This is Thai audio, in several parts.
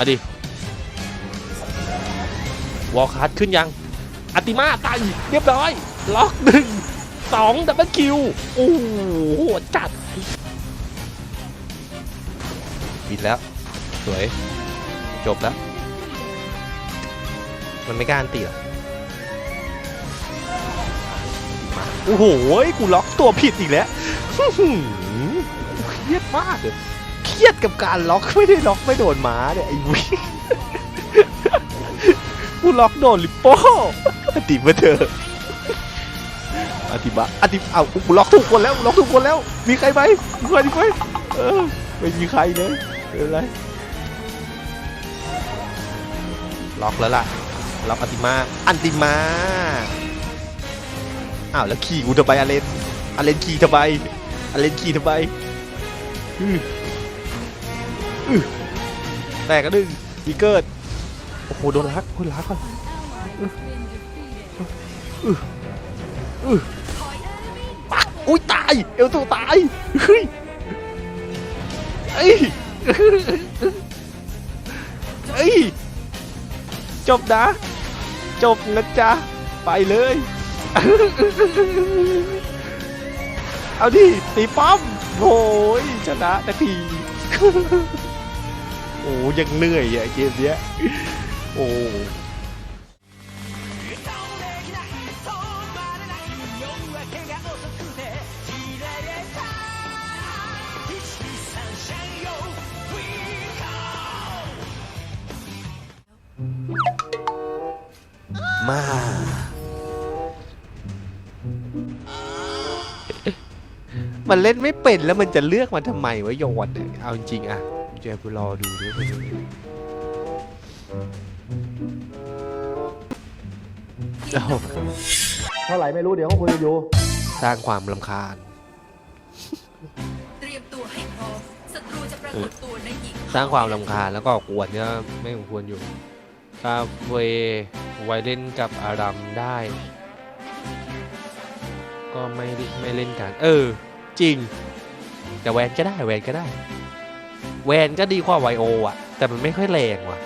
มาดิ วอลคัสขึ้นยังอัติมาตายเรียบร้อย ล็อกหนึ่งสองดับเบิลคิว โอ้โหโหดจัด บินแล้ว สวย จบแล้ว มันไม่กล้าอันตีหรอกโอ้โห กูล็อกตัวผิดอีกแล้วอื้อหือเครียดมากเลย รียดกับการล็อกไม่ได้ล็อกไม่โดนหมาเนี่ยไอ้วิกูล็อกโดนลิปโป้อติมาเถอะอติบะอติเอากูล็อกถูกคนแล้วล็อกถูกคนแล้ว มีใครไหมมีใครไหมเออไม่มีใครเลยเป็นไรล็อกแล้วล่ะล็อกอติมาอันติมาอ้าวแล้วขี่กูทำไมอเลนอเลนขี่ทำไมอเลนขี่ทำไมอือ แตกกระดึงอีเกิดโอ้โหโดนลักโดนลักก่อนปักอุ้ยตาย เอลตูตายเฮ้ยเอ้ยเอ้ยจบนะ จบนะจ๊ะ ไปเลย เอาดิตีป้อมโอ้ยชนะนาที โอ้ยังเหนื่อยอะเกมเนี้ยโอ้มามันเล่นไม่เป็นแล้วมันจะเลือกมันทำไมวะโยนเนี่ยเอาจริงอะ เดี๋ยวไปรอดูด้วยไปดูเอาเท่าไหร่ไม่รู้เดี๋ยวเขาคุยกันอยู่ สร้างความลำคาญ เตรียมตัวให้พร้อมศัตรูจะปรากฏตัวในอีกสร้างความลำคาญแล้วก็กวนเนี่ยไม่สมควรอยู่คาเฟ่ไว้เล่นกับอารัมได้ ก็ไม่ไม่เล่นกัน เออ จริง แต่แวนก็ได้แวนก็ได้ แวนก็ดีกว่าไวโออะ แต่มันไม่ค่อยแรงว่ะ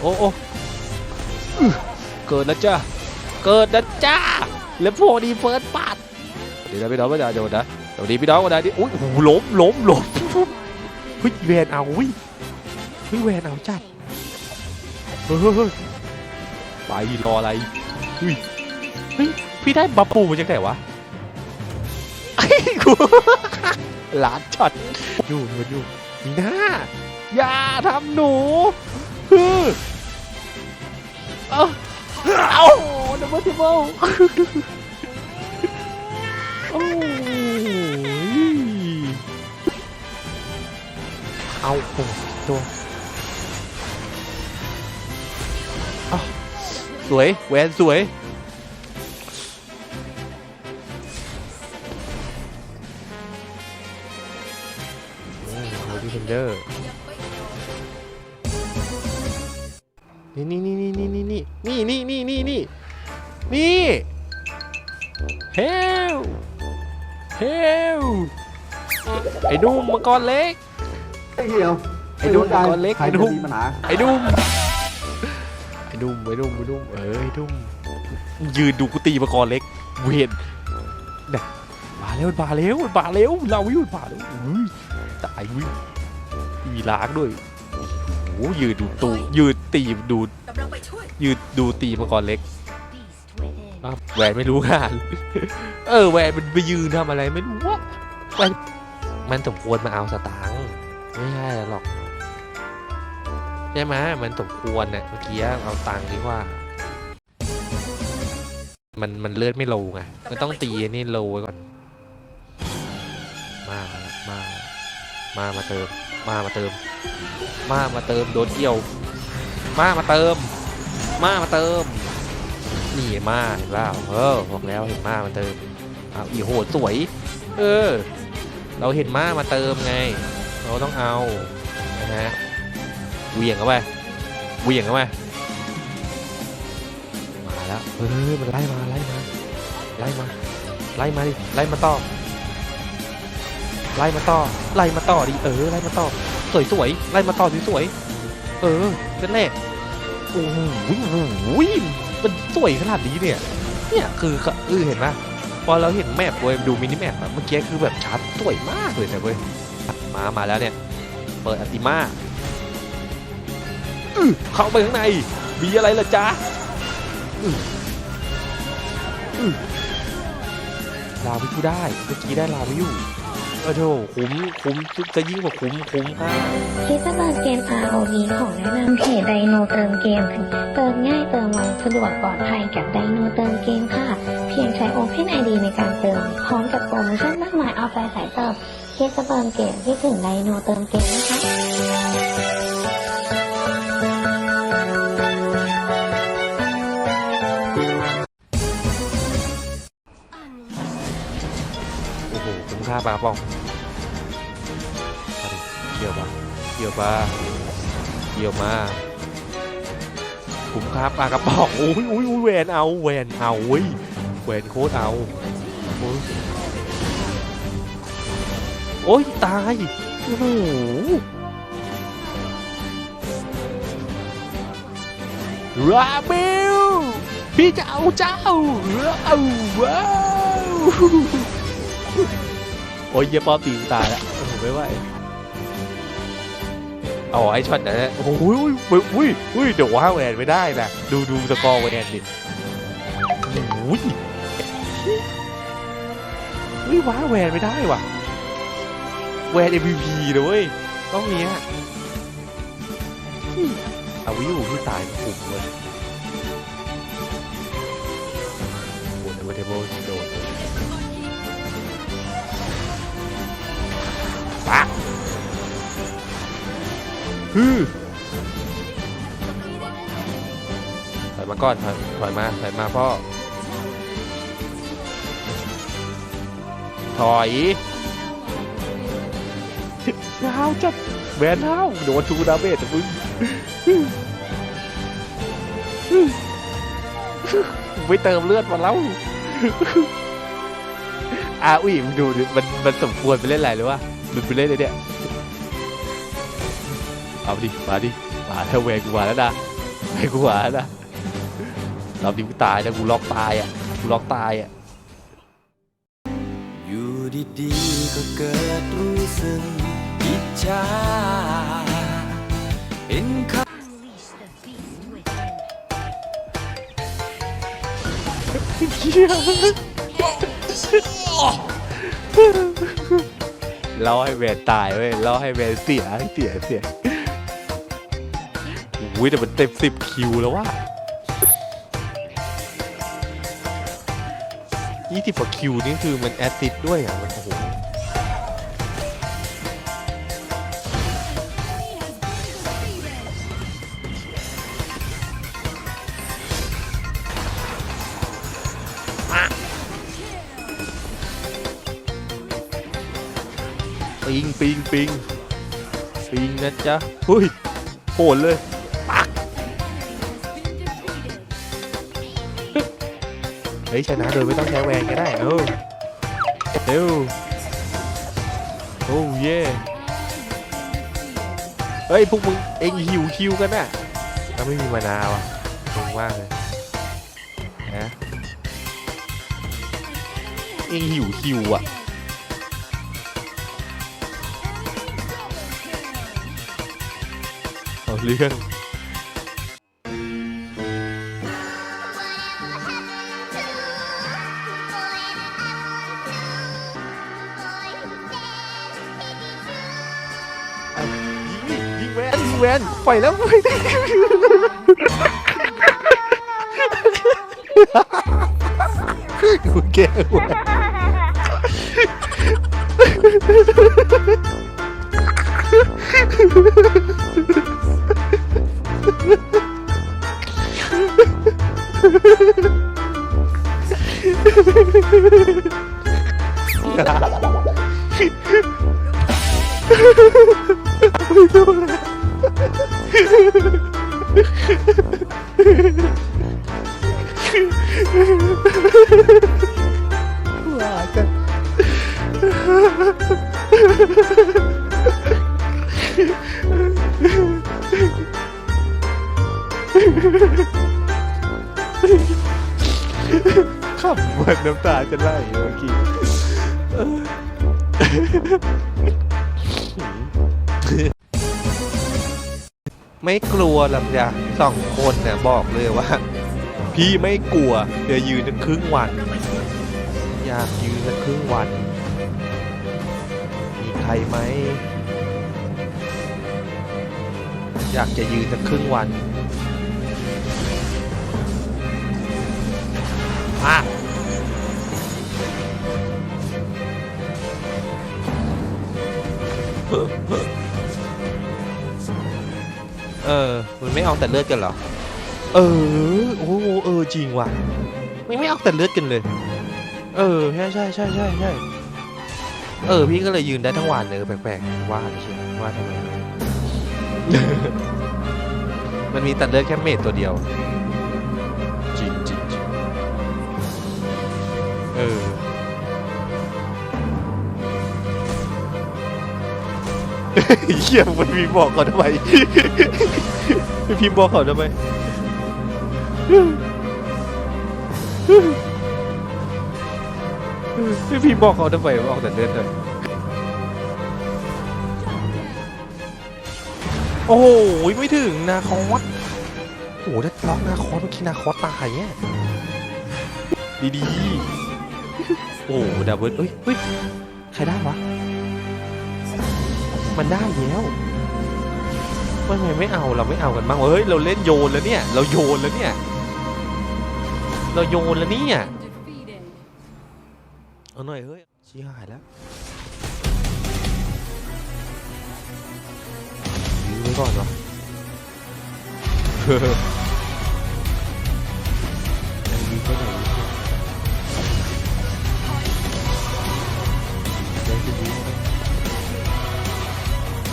โอ้โอ้เกิดแล้วจ้าเกิดนะจ้าแล้วพวกดีเฟิร์สปัดเดี๋ยวนะพี่น้องไม่ได้โดนนะเดี๋ยวดีพี่น้องก็ได้ดิอุ้ยโอ้โหล้มล้มล้มเฮ้ยแวนเอาเฮ้ยเฮ้ยแวนเอาจัดเฮ้ยไปรออะไรเฮ้ย พี่ได้บัฟปูมาจากไหนวะไอ้กูล้านช็อตอยู่มันอยู่มีหน้า อย่าทำหนูฮือเอ้าเอาดับเบิลทิเบิลโอ้ยเอาโอ้ตัวเอาสวยแหวนสวย เทนเดอร์นี่นี่นี่นี่นี่นี่นี่นี่นี่นี่นี่นี่เฮลเฮลไอ้ดุมมังกรเล็กไอ้เหี้ยวไอ้ดุมมังกรเล็กใครไอ้จะดุมมีปัญหาไอ้ดุมไอ้ดุมไอ้ดุมไอ้ดุมเออไอ้ดุมยืนดูกูตีมังกรเล็กเวียนเนี่ยมาเร็วมาเร็วมาเร็วเราวิ่งมาเร็วอุ้ยตายวิ่ง มีล้างด้วยโอ้โหยืนดูตูยืนตีดูกำลังไปช่วยยืนดูตีมังกรเล็กอ้าวแหวนไม่รู้งาน เออแหวนมันไปยืนทำอะไรไม่รู้วะแหวนมันสมควรมาเอาสตางค์ไม่ใช่หรอกใช่ไหมมันสมควรเนี่ยเมื่อกี้เอาตังค์ดีกว่า มันมันเลือดไม่โลไงมันต้องตีไอ้นี่โลไว้ก่อน มา มา มามาเติม มามาเติม มามาเติมโดนเกี่ยว มามาเติม มามาเติม นี่มาเห็นเปล่าเออบอกแล้วเห็นมามาเติมอ้าวอีโหสวย เออ เราเห็นมามาเติมไง เราต้องเอานะฮะเหวี่ยงเข้าไปเหวี่ยงเข้าไปมาแล้วเฮ้ยมันไล่มาไล่มาไล่มาไล่มาดิไล่มาต่อ ไล่มาต่อไล่มาต่อดิเออไล่มาต่อสวยสวยๆไล่มาต่อสวยๆเออเป็นแรกโอ้โหมันสวยขนาดนี้เนี่ยเนี่ยคือเออเห็นไหมพอเราเห็นแมปเว้ยดูมินิแมปเมื่อกี้คือแบบชัดสวยมากเลยนะเว้ยมามาแล้วเนี่ยเปิดอัติมาเข้าไปข้างในมีอะไรล่ะจ๊ะลาวิวได้เมื่อกี้ได้ลาวิว โอ้โหคุ้มคุ้มจะยิ่งกว่าคุ้มคุ้มค่าคิดจะเติมเกม ROV ของแนะนำเพจไดโนเติมเกม เติมง่ายเติมไวสะดวกปลอดภัยกับไดโนเติมเกมค่ะ เพียงใช้ Open ID ในการเติม พร้อมกับโปรโมชั่นมากมายเอาใจสายเติมคิดจะเติมเกมที่ถึงไดโนเติมเกมนะคะ ค่าปลาป้องมาดิเกี่ยวปะเกี่ยวปะเกี่ยวมาคุ้มค่าปลากระป๋องอุ้ยอุ้ยอุ้ยแหวนเอาแหวนเอาเว้ยแหวนโคตรเอาโอ้ยโอ้ยตายโอ้โหราเบลพี่จะเอาเจ้าว้าวว้าว โอ้ยเยี่ยป้อมตีนตายแล้วโอ้โหไม่ไหวเอาไอ้ช็อตนะโอ้โหอุ้ยอุ้ยอุ้ยเดี๋ยวว้าแหวนไม่ได้นะดูดูสกอร์แหวนดิโอ้ยอุ้ยว้าแหวนไม่ได้ว่ะแหวน MVP เลยเว้ยต้องเนี้ยเอาวิวที่ตายขุมเลย ฮือถอยมาก่อนถอยถอยมาถอยมาพ่อ ถอยยาวจัดแวนเท้าโดนชูดาเมจมึงไม่เติมเลือดมาแล้วอาอุ้ยมึงดูดิมันมันสมควรไปเล่นอะไรหรือวะมันไปเล่นเลยเนี่ย เอาดิ มาดิ มาแล้วเวรกูมาแล้วนะเวรกูมาแล้วนะรอบนี้กูตายนะกูล็อกตายอะ กูล็อกตายอะ อยู่ดีๆก็เกิดรู้สึกอิจฉาเห็นเขาเราให้เวรตายเว้ยเราให้เวรเสียเสียเสีย อุ้ยแต่มันเต็มสิบคิวแล้วว่ะยี่สิบกว่าคิวนี่คือมันแอสซิดด้วยอะมันโอ้โหปิงปิงปิงปิงนะจ๊ะเฮ้ยโหดเลย เฮ้ยชนะโดยไม่ต้องใช้แวนก็ได้เออเร็วโอ้เย่เฮ้ยพวกมึงเองหิวคิวกันน่ะเราไม่มีมานาวอะงงมากเลยนะเองหิวคิวอะเอาเรื่อง เวนปล่อยแล้วปล่อยกูแก้แว่ากัขับหมดน้ำตาจะไหลเมื่อกี้ไม่กลัวหรอกจ้ะสองคนเนี่ยบอกเลยว่า พี่ไม่กลัวเดี๋ยวยืนกันครึ่งวัน อยากยืนกันครึ่งวัน มีใครไหม อยากจะยืนกันครึ่งวันอะเออ มันไม่เอาแต่เลือดกันเหรอ เออโอ้โหเออจริงว่ะ ไม่ไม่เอาแต่เลือดกันเลย เออใช่ใช่ใช่ใช่ใช่เออ พี่ก็เลยยืนได้ทั้งวันเลยแปลกๆว่าไม่ใช่ว่าทำไมมันมีตัดเลือดแค่เมดตัวเดียวจริงจริงเออเหี้ยมันพิมบอกเขาทำไมพิมพ์บอกเขาทำไม พิมพ์บอกเขาทำไมว่าออกแต่เลือดเลยโอ้โหไม่ถึงนาคอสโอ้โหถ้าล็อกนาคอสเมื่อกี้นาคอสตายเนี่ยดีๆโอ้ดับเบิลเอ้ยเฮ้ยใครได้วะมันได้แล้วทำไมไม่เอาเราไม่เอากันบ้างวะเฮ้ยเราเล่นโยนแล้วเนี่ย เราโยนแล้วเนี่ย เราโยนแล้วเนี่ยเอาหน่อยเฮ้ยชี้หายแล้วยื้อไว้ก่อนวะยังยื้อไปไหนได้แค่ยื้อ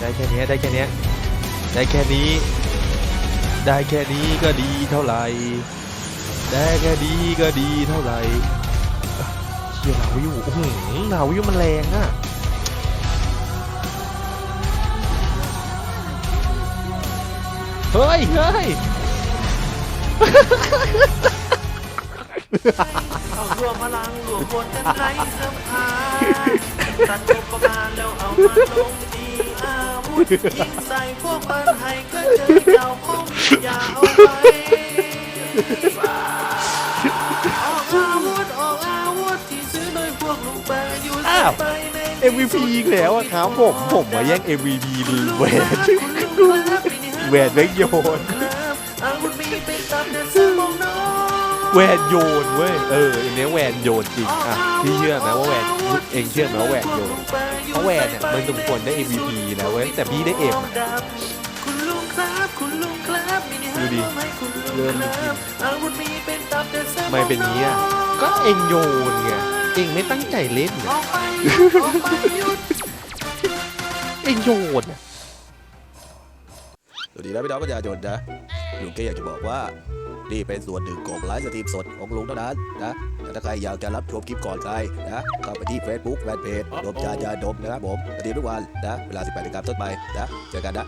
ได้แค่นี้ได้แค่นี้ได้แค่นี้ได้แค่นี้ก็ดีเท่าไหร่ ได้แค่นี้ก็ดีเท่าไหร่เชียร์นาวิวโอ้โหนาวิวมันแรงอะเฮ้ยเฮ้ยเอารวมพลังรวมคนกันไรเสื้อผ้าตัดจบประมาณแล้วเอามาลงดีอาวุธยิงใส่พวกมันให้ก็เจอเจ้าคงอย่าเอาไว้ อ้าว MVP อีกแล้วอะครับผมผมมาแย่ง MVP ดีแหวนแหวนแม่งโยนแหวนโยนเว้ยเอออันนี้แหวนโยนจริงอะพี่เชื่อไหมว่าแหวนเองเชื่อไหมว่าแหวนโยนเพราะแหวนเนี่ยมันสมควรได้ MVP นะเว้ยแต่พี่ได้เอ็มอะดูดิเริ่มครับอาวุธมีเป็นดินสมองไม่เป็นงี้อะก็เองโยนไง เองไม่ตั้งใจเล่นออกไปหยุดออกไปหยุดเองโยนอะสวัสดีนะพี่น้องประชาชนนะลุงแค่อยากจะบอกว่า นี่เป็นส่วนหนึ่งของไลฟ์สตรีมสดของลุงเท่านั้นนะแต่ถ้าใครอยากจะรับชมคลิปก่อนใครนะเข้าไปที่ Facebook แฟนเพจดมจายาดมนะครับผมสตรีมทุกวันนะเวลา 18นาฬิกาต้นไปนะเจอกันนะ